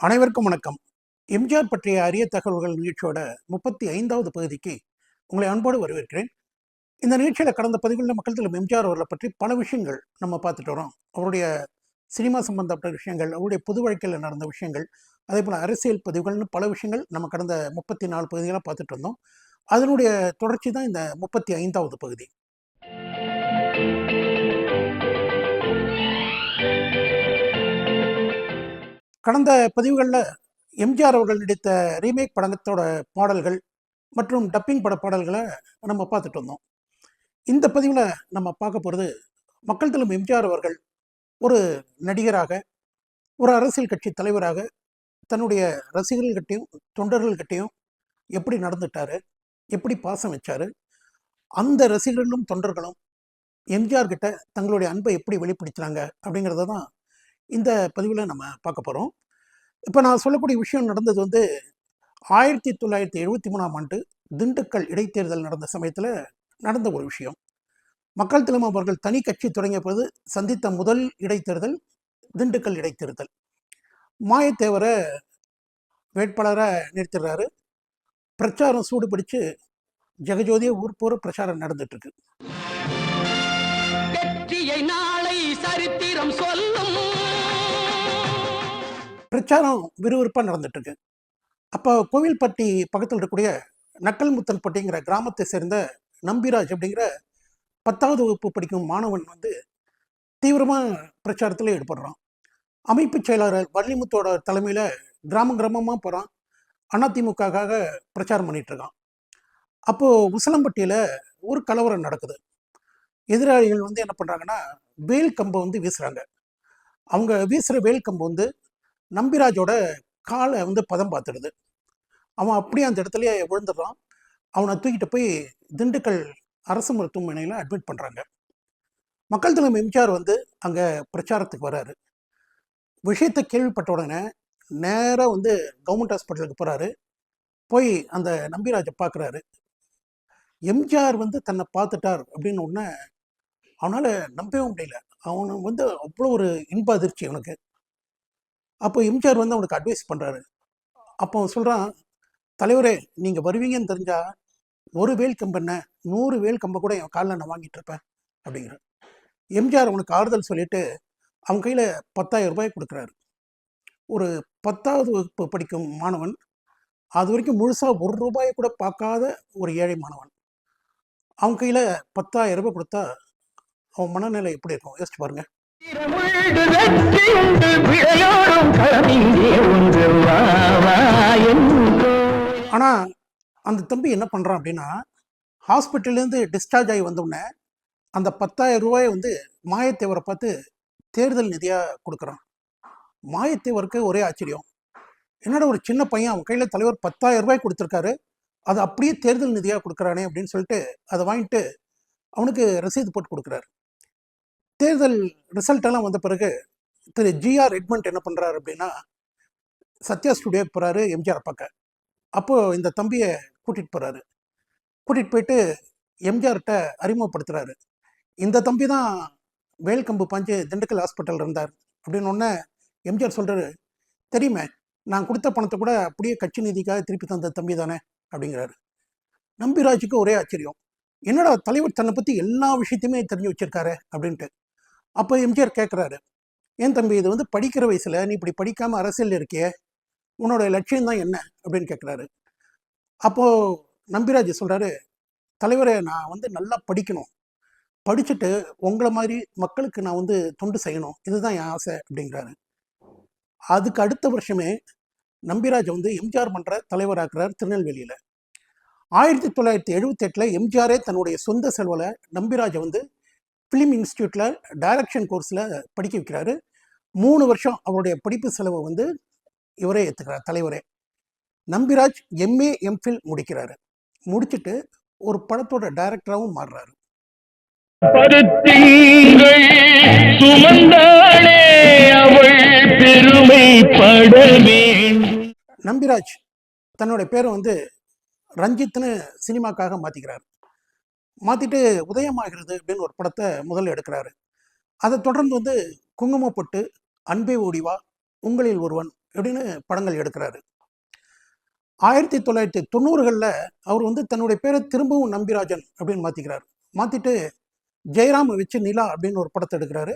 அனைவருக்கும் வணக்கம். எம்ஜிஆர் பற்றிய அரிய தகவல்கள் நிகழ்ச்சியோட முப்பத்தி ஐந்தாவது பகுதிக்கு உங்களை அன்போடு வரவேற்கிறேன். இந்த நிகழ்ச்சியில் கடந்த பதிவுகளில் மக்கள் தலைவர் எம்ஜிஆர் அவர்களை பற்றி பல விஷயங்கள் நம்ம பார்த்துட்டு வரோம். அவருடைய சினிமா சம்பந்தப்பட்ட விஷயங்கள் அவருடைய பொது வாழ்க்கையில் நடந்த விஷயங்கள் அதே போல் அரசியல் பதிவுகள்னு பல விஷயங்கள் நம்ம கடந்த முப்பத்தி நாலு பகுதிகளாக பார்த்துட்டு வந்தோம் அதனுடைய தொடர்ச்சி தான் இந்த முப்பத்தி ஐந்தாவது பகுதி. கடந்த பதிவுகளில் எம்ஜிஆர் அவர்கள் நடித்த ரீமேக் படத்தோட பாடல்கள் மற்றும் டப்பிங் பட பாடல்களை நம்ம பார்த்துட்டு வந்தோம். இந்த பதிவில் நம்ம பார்க்க போகிறது மக்கள் தலைவர் எம்ஜிஆர் அவர்கள் ஒரு நடிகராக ஒரு அரசியல் கட்சி தலைவராக தன்னுடைய ரசிகர்கள்கிட்டையும் தொண்டர்கள்கிட்டையும் எப்படி நடந்துட்டாரு எப்படி பாசம் வச்சாரு அந்த ரசிகர்களும் தொண்டர்களும் எம்ஜிஆர் கிட்ட தங்களுடைய அன்பை எப்படி வெளிப்படுத்தினாங்க அப்படிங்கிறத தான் இந்த பதிவில் நம்ம பார்க்க போகிறோம் இப்போ நான் சொல்லக்கூடிய விஷயம் நடந்தது வந்து ஆயிரத்தி தொள்ளாயிரத்தி எழுபத்தி மூணாம் ஆண்டு திண்டுக்கல் இடைத்தேர்தல் நடந்த சமயத்தில் நடந்த ஒரு விஷயம். மக்கள் தலைமை அவர்கள் தனி கட்சி தொடங்கிய போது சந்தித்த முதல் இடைத்தேர்தல் திண்டுக்கல் இடைத்தேர்தல். மாயத்தேவரை வேட்பாளராக நிறுத்திடுறாரு. பிரச்சாரம் சூடு பிடிச்சு ஜெகஜோதிய ஊர் போகிற பிரச்சாரம் நடந்துட்டுருக்கு பிரச்சாரம் விறுவிறுப்பாக நடந்துட்டுருக்கு. அப்போ கோவில்பட்டி பக்கத்தில் இருக்கக்கூடிய நக்கல்முத்தன்பட்டிங்கிற கிராமத்தை சேர்ந்த நம்பிராஜ் அப்படிங்கிற பத்தாவது வகுப்பு படிக்கும் மாணவன் வந்து தீவிரமாக பிரச்சாரத்தில் ஈடுபடுறான். அமைப்பு செயலாளர் வள்ளிமுத்தோட தலைமையில் கிராமம் கிராமமாக போகிறான் அதிமுகக்காக பிரச்சாரம் பண்ணிகிட்ருக்கான் அப்போது உசலம்பட்டியில் ஒரு கலவரம் நடக்குது. எதிராளிகள் வந்து என்ன பண்ணுறாங்கன்னா வேல் கம்பை வந்து வீசுகிறாங்க அவங்க வீசுகிற வேல் கம்பு வந்து நம்பிராஜோட காலை வந்து பதம் பார்த்துடுது. அவன் அப்படியே அந்த இடத்துலயே விழுந்துடுறான். அவனை தூக்கிட்டு போய் திண்டுக்கல் அரசு மருத்துவமனையில் அட்மிட் பண்ணுறாங்க மக்கள் தலைமை எம்ஜிஆர் வந்து அங்கே பிரச்சாரத்துக்கு வராரு. விஷயத்தை கேள்விப்பட்ட உடனே நேராக வந்து கவர்மெண்ட் ஹாஸ்பிட்டலுக்கு போகிறாரு போய் அந்த நம்பிராஜை பார்க்குறாரு எம்ஜிஆர் வந்து தன்னை பார்த்துட்டார் அப்படின்னு உடனே அவனால் நம்பவே முடியல. அவனு வந்து அவ்வளோ ஒரு இன்ப அதிர்ச்சி அவனுக்கு. அப்போ எம்ஜிஆர் வந்து அவனுக்கு அட்வைஸ் பண்ணுறாரு அப்போ அவன் சொல்கிறான் தலைவரே நீங்கள் வருவீங்கன்னு தெரிஞ்சால் ஒரு வேல் கம்பென்ன நூறு வேல் கம்பை கூட என் காலில் நான் வாங்கிட்டு இருப்பேன். அப்படிங்கிற எம்ஜிஆர் அவனுக்கு ஆறுதல் சொல்லிட்டு அவன் கையில் பத்தாயிரம் ரூபாய் கொடுக்குறாரு. ஒரு பத்தாவது வகுப்பு படிக்கும் மாணவன் அது வரைக்கும் முழுசாக ஒரு ரூபாயை கூட பார்க்காத ஒரு ஏழை மாணவன். அவன் கையில் பத்தாயிரம் ரூபாய் கொடுத்தா அவன் மனநிலை எப்படி இருக்கும்? யோசிச்சு பாருங்க. ஆனால் அந்த தம்பி என்ன பண்ணுறான் அப்படின்னா ஹாஸ்பிட்டல்லேருந்து டிஸ்சார்ஜ் ஆகி வந்தோடனே அந்த பத்தாயிரம் ரூபாயை வந்து மாயத்தேவரை பார்த்து தேர்தல் நிதியாக கொடுக்குறான். மாயத்தேவருக்கு ஒரே ஆச்சரியம். என்னோட ஒரு சின்ன பையன் அவன் கையில் தலைவர் பத்தாயிரம் ரூபாய் கொடுத்துருக்காரு அது அப்படியே தேர்தல் நிதியாக கொடுக்குறானே அப்படின்னு சொல்லிட்டு அதை வாங்கிட்டு அவனுக்கு ரசீது போட்டு கொடுக்குறாரு. தேர்தல் ரிசல்ட்டெல்லாம் வந்த பிறகு திரு ஜிஆர் எட்மண்ட் என்ன பண்ணுறாரு அப்படின்னா சத்யா ஸ்டுடியோக்கு போகிறாரு எம்ஜிஆர் பார்க்க. அப்போது இந்த தம்பியை கூட்டிகிட்டு போகிறாரு கூட்டிகிட்டு போயிட்டு எம்ஜிஆர்கிட்ட அறிமுகப்படுத்துகிறாரு இந்த தம்பி தான் வேல்கம்பு பாஞ்சு திண்டுக்கல் ஹாஸ்பிட்டல் இருந்தார். அப்படின்னு ஒன்று எம்ஜிஆர் சொல்கிறாரு தெரியுமே நான் கொடுத்த பணத்தை கூட அப்படியே கட்சி நிதிக்காக திருப்பி தந்த தம்பி தானே? அப்படிங்கிறாரு. நம்பிராஜுக்கு ஒரே ஆச்சரியம். என்னடா தலைவர் தன்னை பற்றி எல்லா விஷயத்தையுமே தெரிஞ்சு வச்சிருக்காரு? அப்படின்ட்டு. அப்போ எம்ஜிஆர் கேட்குறாரு ஏன் தம்பி இது வந்து படிக்கிற வயசில் நீ இப்படி படிக்காமல் அரசியல் இருக்கியே உன்னோட லட்சியம் தான் என்ன? அப்படின்னு கேட்குறாரு அப்போது நம்பிராஜ் சொல்கிறாரு தலைவரை நான் வந்து நல்லா படிக்கணும். படிச்சுட்டு உங்களை மாதிரி மக்களுக்கு நான் வந்து தொண்டு செய்யணும். இதுதான் என் ஆசை அப்படிங்கிறாரு. அதுக்கு அடுத்த வருஷமே நம்பிராஜ் வந்து எம்ஜிஆர் மன்ற தலைவராக்குறார் திருநெல்வேலியில். ஆயிரத்தி தொள்ளாயிரத்தி எழுபத்தி எட்டில் எம்ஜிஆரே தன்னுடைய சொந்த செலவில் நம்பிராஜை வந்து ஃபிலிம் இன்ஸ்டியூட்டில் டைரக்ஷன் கோர்ஸில் படிக்க வைக்கிறாரு. மூணு வருஷம் அவருடைய படிப்பு செலவை வந்து இவரே ஏற்றுக்கிறார் தலைவரே. நம்பிராஜ் எம்ஏ எம்ஃபில் முடிக்கிறாரு. முடிச்சுட்டு ஒரு படத்தோட டைரக்டராகவும் மாறுறாரு. பருத்தீங்கள் சுமந்தாளே அவள் பெருமைப்பட வேண்டும். நம்பிராஜ் தன்னுடைய பேரை வந்து ரஞ்சித்னு சினிமாக்காக மாற்றிக்கிறார் மாற்றிட்டு உதயமாகிறது அப்படின்னு ஒரு படத்தை முதல்ல எடுக்கிறாரு. அதை தொடர்ந்து வந்து குங்குமப்பட்டு அன்பே ஓடிவா உங்களில் ஒருவன் அப்படின்னு படங்கள் எடுக்கிறாரு. ஆயிரத்தி தொள்ளாயிரத்தி தொண்ணூறுகளில் அவர் வந்து தன்னுடைய பேரை திரும்பவும் நம்பிராஜன் அப்படின்னு மாற்றிக்கிறார் மாற்றிட்டு ஜெயராம் வச்சு நிலா அப்படின்னு ஒரு படத்தை எடுக்கிறாரு.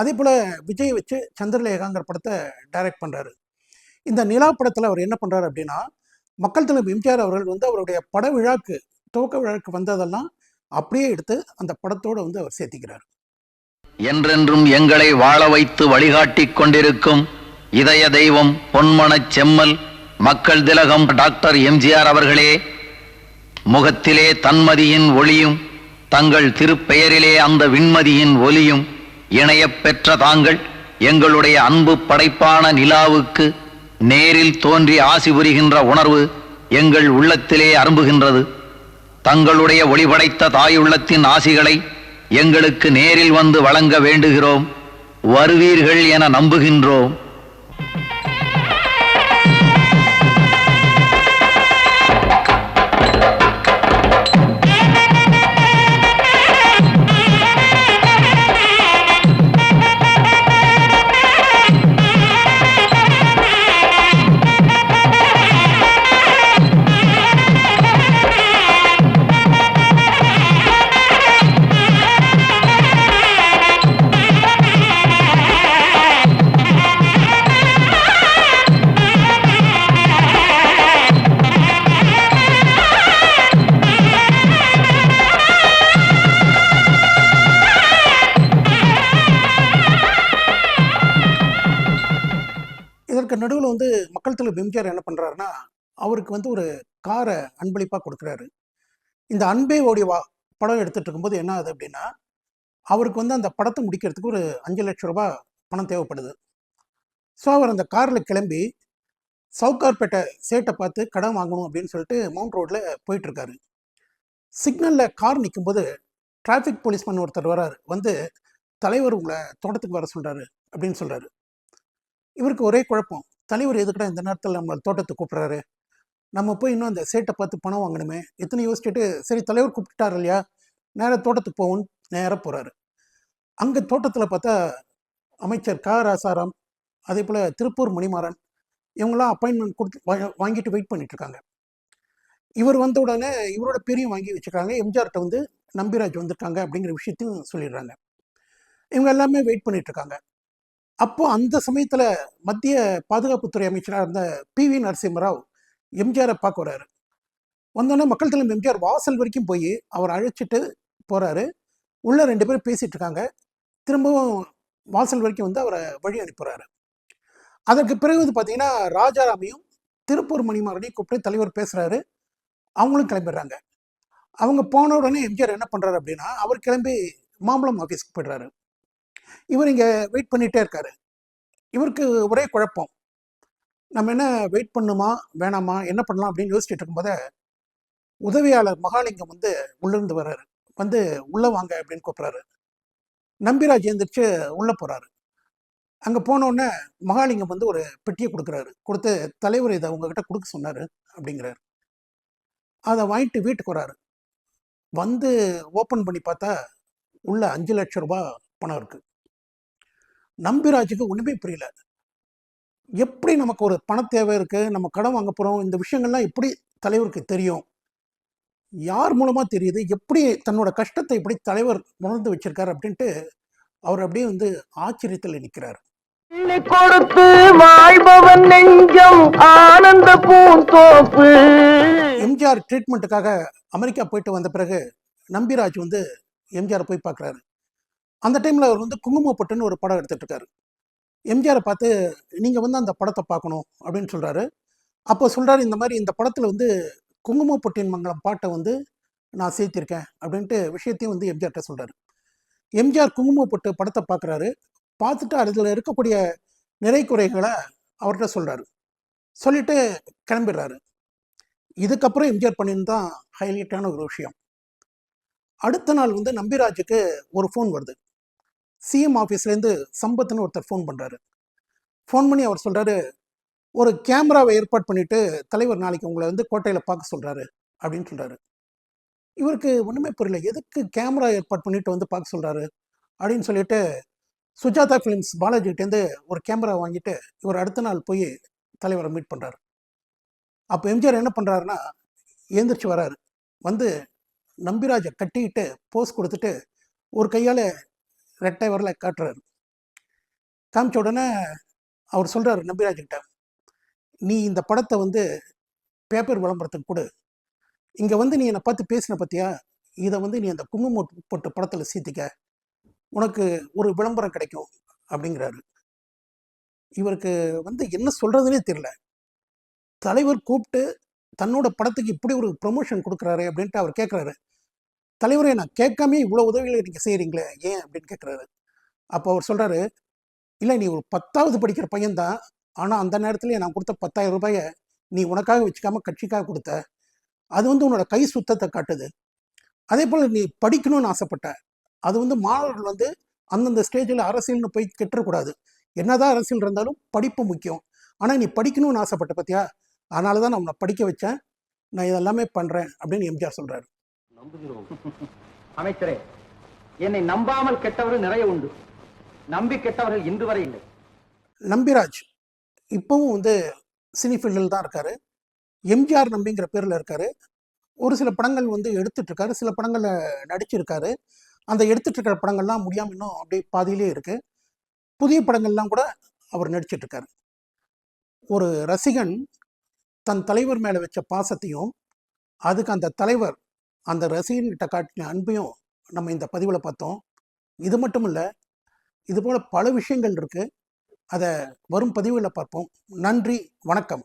அதே போல் விஜய் வச்சு சந்திரலேகாங்கிற படத்தை டைரக்ட் பண்ணுறாரு இந்த நிலா படத்தில் அவர் என்ன பண்ணுறாரு அப்படின்னா மக்கள் தலைவர் எம்ஜிஆர் அவர்கள் வந்து அவருடைய பட விழாக்கு துவக்க விழாக்கு வந்ததெல்லாம் அப்படியே எடுத்து அந்த படத்தோடு வந்து அவர் சேர்த்திக்கிறார். என்றென்றும் எங்களை வாழ வைத்து வழிகாட்டி கொண்டிருக்கும் இதய தெய்வம் பொன்மணச் செம்மல் மக்கள் திலகம் டாக்டர் எம்ஜிஆர் அவர்களே முகத்திலே தன்மதியின் ஒளியும் தங்கள் திருப்பெயரிலே அந்த விண்மதியின் ஒலியும் இணையப் பெற்ற தாங்கள் எங்களுடைய அன்பு படைப்பான நிலாவுக்கு நேரில் தோன்றி ஆசி புரிகின்ற உணர்வு எங்கள் உள்ளத்திலே அரும்புகின்றது. தங்களுடைய ஒளிபடைத்த தாயுள்ளத்தின் ஆசிகளை எங்களுக்கு நேரில் வந்து வழங்க வேண்டுகிறோம். வருவீர்கள் என நம்புகின்றோம். Yeah. இதற்கு நடுவில் வந்து மக்கள் தலைவர் எம்ஜிஆர் என்ன பண்ணுறாருன்னா அவருக்கு வந்து ஒரு காரை அன்பளிப்பாக கொடுக்குறாரு. இந்த அன்பே ஓடி வா படம் எடுத்துகிட்டு இருக்கும்போது என்ன ஆகுது அப்படின்னா அவருக்கு வந்து அந்த படத்தை முடிக்கிறதுக்கு ஒரு அஞ்சு லட்சம் ரூபாய் பணம் தேவைப்படுது. ஸோ அவர் அந்த காரில் கிளம்பி சவுகார்பேட்டை சேட்டை பார்த்து கடன் வாங்கணும் அப்படின்னு சொல்லிட்டு மவுண்ட் ரோட்டில் போயிட்டுருக்காரு சிக்னலில் கார் நிற்கும்போது டிராஃபிக் போலீஸ்மேன் ஒருத்தர் வராரு. வந்து தலைவர் உங்களை தோட்டத்துக்கு வர சொல்கிறாரு அப்படின்னு சொல்கிறாரு இவருக்கு ஒரே குழப்பம். தலைவர் எதுக்கிட்ட இந்த நேரத்தில் நம்ம தோட்டத்தை கூப்பிட்றாரு? நம்ம போய் இன்னும் அந்த சேட்டை பார்த்து பணம் வாங்கணுமே. எத்தனை யோசிச்சுட்டு சரி தலைவர் கூப்பிட்டாரு இல்லையா? நேராக தோட்டத்துக்கு போவோம் நேராக போகிறாரு அங்கே தோட்டத்தில் பார்த்தா அமைச்சர் க. ராசாராம் அதே போல் திருப்பூர் மணிமாறன் இவங்களாம் அப்பாயின்மெண்ட் கொடுத்து வாங்கிட்டு வெயிட் பண்ணிட்டுருக்காங்க இவர் வந்த உடனே இவரோட பேரையும் வாங்கி வச்சுருக்காங்க எம்ஜிஆர்கிட்ட வந்து நம்பிராஜ் வந்திருக்காங்க அப்படிங்கிற விஷயத்தையும் சொல்லிடுறாங்க. இவங்க எல்லாமே வெயிட் பண்ணிகிட்ருக்காங்க அப்போ அந்த சமயத்துல மத்திய பாதுகாப்புத்துறை அமைச்சராக இருந்த பி வி நரசிம்மராவ் எம்ஜிஆரை பார்க்க வர்றாரு. வந்தோடனே மக்கள் தலைவர் எம்ஜிஆர் வாசல் வரைக்கும் போய் அவர் அழைச்சிட்டு போறாரு. உள்ள ரெண்டு பேரும் பேசிட்டு இருக்காங்க. திரும்பவும் வாசல் வரைக்கும் வந்து அவரை வழி அனுப்புறாரு அதற்கு பிறகு வந்து பார்த்தீங்கன்னா ராஜாராமையும் திருப்பூர் மணிமாரனையும் கூப்பிட்டு தலைவர் பேசுறாரு. அவங்களும் கிளம்பிடுறாங்க. அவங்க போன உடனே எம்ஜிஆர் என்ன பண்றாரு அப்படின்னா அவர் கிளம்பி மாம்பழம் ஆஃபீஸ்க்கு போயிடுறாரு. இவர் இங்கே வெயிட் பண்ணிகிட்டே இருக்காரு. இவருக்கு ஒரே குழப்பம். நம்ம என்ன வெயிட் பண்ணுமா வேணாமா என்ன பண்ணலாம் அப்படின்னு யோசிச்சுட்டு இருக்கும்போது உதவியாளர் மகாலிங்கம் வந்து உள்ளிருந்து வர்றாரு. வந்து உள்ளே வாங்க அப்படின்னு கூப்பிட்றாரு. நம்பிராஜ் எழுந்திரிச்சு உள்ளே போகிறாரு அங்கே போனோடனே மகாலிங்கம் வந்து ஒரு பெட்டியை கொடுக்குறாரு. கொடுத்து தலைவர் இதை உங்ககிட்ட கொடுக்க சொன்னார் அப்படிங்கிறாரு. அதை வாங்கிட்டு வீட்டுக்கு வராரு வந்து ஓப்பன் பண்ணி பார்த்தா உள்ள அஞ்சு லட்சம் ரூபாய் பணம் இருக்குது நம்பிராஜுக்கு ஒண்ணுமே புரியல எப்படி நமக்கு ஒரு பண தேவை இருக்கு நம்ம கடன் வாங்க போறோம் இந்த விஷயங்கள்லாம் எப்படி தலைவருக்கு தெரியும்? யார் மூலமா தெரியுது? எப்படி தன்னோட கஷ்டத்தை எப்படி தலைவர் உணர்ந்து வச்சிருக்காரு அப்படின்ட்டு அவர் அப்படியே வந்து ஆச்சரியத்தில் நிற்கிறார் கொடுத்து வாழ்பவன் நெஞ்சம் ஆனந்த பூந்தோப்பு. எம்ஜிஆர் ட்ரீட்மெண்ட்டுக்காக அமெரிக்கா போயிட்டு வந்த பிறகு நம்பிராஜ் வந்து எம்ஜிஆர் போய் பார்க்குறாரு. அந்த டைமில் அவர் வந்து குங்குமப்பட்டுன்னு ஒரு படம் எடுத்துட்டு இருக்காரு எம்ஜிஆரை பார்த்து நீங்கள் வந்து அந்த படத்தை பார்க்கணும் அப்படின்னு சொல்கிறாரு அப்போ சொல்கிறாரு இந்த மாதிரி இந்த படத்தில் வந்து குங்குமப்பட்டின் மங்கலம் பாட்டை வந்து நான் சேர்த்திருக்கேன் அப்படின்ட்டு விஷயத்தையும் வந்து எம்ஜிஆர்கிட்ட சொல்கிறாரு எம்ஜிஆர் குங்குமப்பட்டு படத்தை பார்க்குறாரு. பார்த்துட்டு அதில் இருக்கக்கூடிய நிறை குறைகளை அவர்கிட்ட சொல்கிறாரு சொல்லிட்டு கிளம்பிடுறாரு. இதுக்கப்புறம் எம்ஜிஆர் பண்ணின்னு தான் ஹைலைட்டான ஒரு விஷயம். அடுத்த நாள் வந்து நம்பிராஜுக்கு ஒரு ஃபோன் வருது. சிஎம் ஆஃபீஸ்லேருந்து சம்பத்துன்னு ஒருத்தர் ஃபோன் பண்ணுறாரு ஃபோன் பண்ணி அவர் சொல்கிறாரு ஒரு கேமராவை ஏற்பாடு பண்ணிவிட்டு தலைவர் நாளைக்கு உங்களை வந்து கோட்டையில் பார்க்க சொல்கிறாரு அப்படின்னு சொல்கிறாரு இவருக்கு ஒன்றுமே புரியல எதுக்கு கேமரா ஏற்பாடு பண்ணிட்டு வந்து பார்க்க சொல்கிறாரு அப்படின்னு சொல்லிட்டு சுஜாதா ஃபிலிம்ஸ் பாலாஜிகிட்டேருந்து ஒரு கேமரா வாங்கிட்டு இவர் அடுத்த நாள் போய் தலைவரை மீட் பண்ணுறாரு அப்போ எம்ஜிஆர் என்ன பண்ணுறாருன்னா எழுந்திரிச்சு வராரு. வந்து நம்பிராஜை கட்டிக்கிட்டு போஸ் கொடுத்துட்டு ஒரு கையால் ரெட்டை வரல காட்டுறாரு. காமிச்ச உடனே அவர் சொல்கிறாரு நம்பிராஜ்கிட்ட நீ இந்த படத்தை வந்து பேப்பர் விளம்பரத்துக்கு கொடு. இங்கே வந்து நீ என்னை பார்த்து பேசின பற்றியா இதை வந்து நீ அந்த குங்குமம் போட்டு படத்தில் சீத்திக்க. உனக்கு ஒரு விளம்பரம் கிடைக்கும் அப்படிங்கிறாரு. இவருக்கு வந்து என்ன சொல்கிறதுனே தெரில தலைவர் கூப்பிட்டு தன்னோட படத்துக்கு இப்படி ஒரு ப்ரொமோஷன் கொடுக்குறாரு அப்படின்ட்டு அவர் கேட்குறாரு தலைவரே நான் கேட்காம இவ்வளோ உதவிகளை நீங்கள் செய்கிறீங்களே ஏன் அப்படின்னு கேட்குறாரு அப்போ அவர் சொல்கிறாரு இல்லை நீ ஒரு பத்தாவது படிக்கிற பையன்தான். ஆனால் அந்த நேரத்துலேயே நான் கொடுத்த பத்தாயிரம் ரூபாயை நீ உனக்காக வச்சுக்காம கட்சிக்காக கொடுத்த. அது வந்து உன்னோட கை சுத்தத்தை காட்டுது. அதே போல் நீ படிக்கணும்னு ஆசைப்பட்ட. அது வந்து மாணவர்கள் வந்து அந்தந்த ஸ்டேஜில் அரசியல்னு போய் கெட்டுறக்கூடாது. என்னதான் அரசியல் இருந்தாலும் படிப்பு முக்கியம். ஆனால் நீ படிக்கணும்னு ஆசைப்பட்ட பார்த்தியா அதனால தான் நான் படிக்க வச்சேன். நான் இதெல்லாமே பண்ணுறேன் அப்படின்னு எம்ஜிஆர் நம்புகிறோம். அமைச்சரே என்னை நம்பாமல் கெட்டவர்கள் நிறைய உண்டு. நம்பி கெட்டவர்கள் இன்று வரை இல்லை. நம்பிராஜ் இப்போவும் வந்து சினி ஃபீல்டில் தான் இருக்காரு. எம்ஜிஆர் நம்பிங்கிற பேரில் இருக்காரு. ஒரு சில படங்கள் வந்து எடுத்துட்டு இருக்காரு. சில படங்களில் நடிச்சிருக்காரு. அந்த எடுத்துட்டு இருக்கிற படங்கள்லாம் முடியாம இன்னும் அப்படியே பாதியிலே இருக்கு. புதிய படங்கள்லாம் கூட அவர் நடிச்சிட்டு இருக்காரு. ஒரு ரசிகன் தன் தலைவர் மேலே வச்ச பாசத்தையும் அதுக்கு அந்த தலைவர் அந்த ரசிகன்கிட்ட காட்டின அன்பையும் நம்ம இந்த பதிவில் பார்த்தோம். இது மட்டும் இல்லை இது போல பல விஷயங்கள் இருக்கு. அதை வரும் பதிவுகளில் பார்ப்போம். நன்றி வணக்கம்.